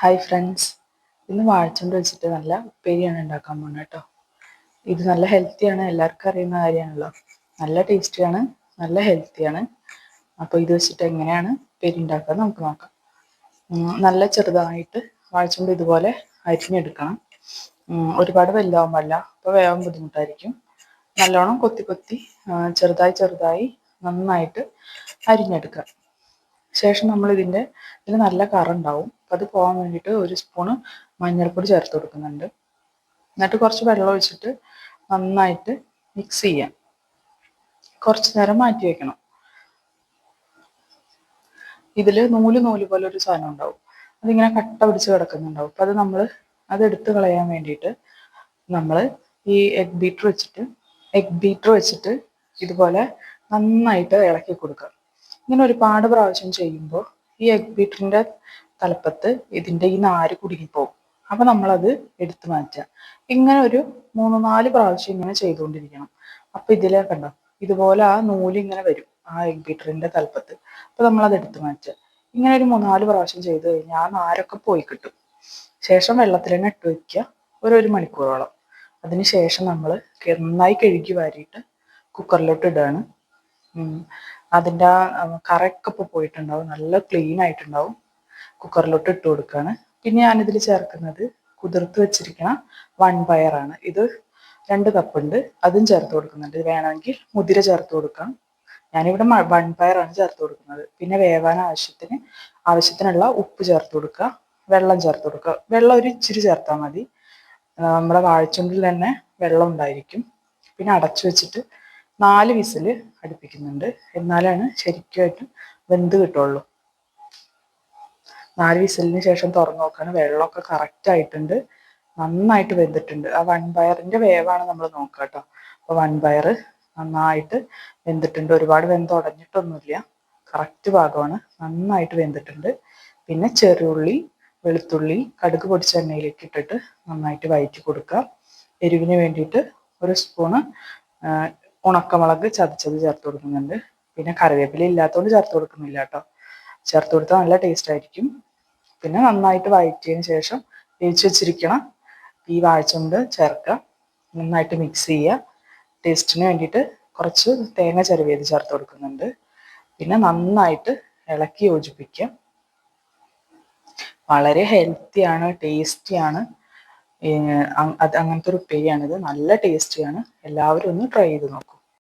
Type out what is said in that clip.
Hi friends ഇന്ന് വാഴച്ചുണ്ട് വെച്ചിട്ട് നല്ല ഉപ്പേരിയാണ് ഉണ്ടാക്കാൻ പോകുന്നത് കേട്ടോ ഇത് നല്ല ഹെൽത്തിയാണ് എല്ലാവർക്കും അറിയുന്ന കാര്യമാണല്ലോ. നല്ല ടേസ്റ്റിയാണ് നല്ല ഹെൽത്തിയാണ് അപ്പോൾ ഇത് വെച്ചിട്ട് എങ്ങനെയാണ് ഉപ്പേരി ഉണ്ടാക്കുക നമുക്ക് നോക്കാം. നല്ല ചെറുതായിട്ട് വാഴച്ചുണ്ട് ഇതുപോലെ അരിഞ്ഞെടുക്കണം. ഒരുപാട് വലുതാവാൻ പാടില്ല അപ്പോൾ വേവാൻ ബുദ്ധിമുട്ടായിരിക്കും. നല്ലോണം കൊത്തി കൊത്തി ചെറുതായി ചെറുതായി നന്നായിട്ട് അരിഞ്ഞെടുക്കുക. ശേഷം നമ്മൾ ഇതിന്റെ ഇതിൽ നല്ല കറുണ്ടാവും. അപ്പം അത് പോകാൻ വേണ്ടിയിട്ട് ഒരു സ്പൂണ് മഞ്ഞൾപ്പൊടി ചേർത്ത് കൊടുക്കുന്നുണ്ട്. എന്നിട്ട് കുറച്ച് വെള്ളം ഒഴിച്ചിട്ട് നന്നായിട്ട് മിക്സ് ചെയ്യാം. കുറച്ച് നേരം മാറ്റി വെക്കണം. ഇതിൽ നൂൽ നൂൽ പോലെ ഒരു സാധനം ഉണ്ടാവും. അതിങ്ങനെ കട്ട പിടിച്ച് കിടക്കുന്നുണ്ടാവും. അപ്പം അത് നമ്മൾ അത് എടുത്തു കളയാൻ വേണ്ടിയിട്ട് നമ്മൾ ഈ എഗ് ബീറ്റർ വെച്ചിട്ട് എഗ് ബീറ്റർ വെച്ചിട്ട് ഇതുപോലെ നന്നായിട്ട് ഇളക്കി കൊടുക്കുക. ഇങ്ങനെ ഒരുപാട് പ്രാവശ്യം ചെയ്യുമ്പോൾ ഈ എഗ് ബീറ്ററിന്റെ തലപ്പത്ത് ഇതിന്റെ ഈ നാര് കുടുങ്ങിപ്പോകും അപ്പോൾ നമ്മളത് എടുത്തു മാറ്റുക. ഇങ്ങനെ ഒരു മൂന്ന് നാല് പ്രാവശ്യം ഇങ്ങനെ ചെയ്തുകൊണ്ടിരിക്കണം. അപ്പൊ ഇതിലേ കണ്ടോ ഇതുപോലെ ആ നൂൽ ഇങ്ങനെ വരും ആ എഗ് ബീറ്ററിന്റെ തലപ്പത്ത്. അപ്പം നമ്മളത് എടുത്തു മാറ്റുക. ഇങ്ങനെ ഒരു മൂന്നാൽ പ്രാവശ്യം ചെയ്ത് കഴിഞ്ഞാൽ ആ നാരൊക്കെ പോയി കിട്ടും. ശേഷം വെള്ളത്തിൽ തന്നെ ഇട്ട് വയ്ക്കുക ഒരു ഒരു മണിക്കൂറോളം. അതിന് ശേഷം നമ്മൾ നന്നായി കഴുകി വാരിയിട്ട് കുക്കറിലോട്ട് ഇടുകയാണ്. അതിന്റെ ആ കറയൊക്കെ പോയിട്ടുണ്ടാവും. നല്ല ക്ലീൻ ആയിട്ടുണ്ടാവും. കുക്കറിലോട്ട് ഇട്ട് കൊടുക്കുകയാണ് പിന്നെ ഞാനിതിൽ ചേർക്കുന്നത് കുതിർത്ത് വെച്ചിരിക്കുന്ന വൺ പയറാണ് ഇത് രണ്ട് കപ്പുണ്ട് അതും ചേർത്ത് കൊടുക്കുന്നുണ്ട്. വേണമെങ്കിൽ മുതിര ചേർത്ത് കൊടുക്കാം. ഞാനിവിടെ വൺ പയറാണ് ചേർത്ത് കൊടുക്കുന്നത്. പിന്നെ വേവാൻ ആവശ്യത്തിന് ആവശ്യത്തിനുള്ള ഉപ്പ് ചേർത്ത് കൊടുക്കുക. വെള്ളം ചേർത്ത് കൊടുക്കുക. വെള്ളം ഒരു ഇച്ചിരി ചേർത്താൽ മതി. നമ്മുടെ വാഴച്ചുണ്ടിൽ തന്നെ വെള്ളം ഉണ്ടായിരിക്കും. പിന്നെ അടച്ചു വെച്ചിട്ട് നാല് വിസിൽ അടുപ്പിക്കുന്നുണ്ട്. എന്നാലാണ് ശരിക്കുമായിട്ട് വെന്ത് കിട്ടുള്ളൂ. നാല് വിസിലിന് ശേഷം തുറന്നു നോക്കുകയാണ് വെള്ളമൊക്കെ കറക്റ്റ് ആയിട്ടുണ്ട്. നന്നായിട്ട് വെന്തിട്ടുണ്ട്. ആ വൺ വൺപയറിന്റെ വേവാണ് നമ്മൾ നോക്കുക കേട്ടോ. അപ്പോൾ വൺപയർ നന്നായിട്ട് വെന്തിട്ടുണ്ട്. ഒരുപാട് വെന്ത് ഉടഞ്ഞിട്ടൊന്നുമില്ല. കറക്റ്റ് ഭാഗമാണ്. നന്നായിട്ട് വെന്തിട്ടുണ്ട്. പിന്നെ ചെറുള്ളി വെളുത്തുള്ളി കടുക് പൊടിച്ച എണ്ണയിലേക്ക് ഇട്ടിട്ട് നന്നായിട്ട് വയറ്റി കൊടുക്കുക. എരിവിന് വേണ്ടിയിട്ട് ഒരു സ്പൂണ് ഉണക്കമുളക് ചതച്ചത് ചേർത്ത് കൊടുക്കുന്നുണ്ട്. പിന്നെ കറിവേപ്പില ഇല്ലാത്തതുകൊണ്ട് ചേർത്ത് കൊടുക്കുന്നില്ല കേട്ടോ ചേർത്ത് കൊടുത്താൽ നല്ല ടേസ്റ്റ് ആയിരിക്കും. പിന്നെ നന്നായിട്ട് വഴറ്റിയതിന് ശേഷം വേവിച്ച് വെച്ചിരിക്കണം ഈ വാഴച്ചുണ്ട് ചേർക്കുക. നന്നായിട്ട് മിക്സ് ചെയ്യുക. ടേസ്റ്റിന് വേണ്ടിയിട്ട് കുറച്ച് തേങ്ങ ചെറുവേത് ചേർത്ത് കൊടുക്കുന്നുണ്ട്. പിന്നെ നന്നായിട്ട് ഇളക്കി യോജിപ്പിക്കുക. വളരെ ഹെൽത്തിയാണ് ടേസ്റ്റിയാണ് അങ്ങനത്തെ ഒരു ഉപ്പേരിയാണിത്. നല്ല ടേസ്റ്റിയാണ് എല്ലാവരും ഒന്ന് ട്രൈ ചെയ്ത് നോക്കും.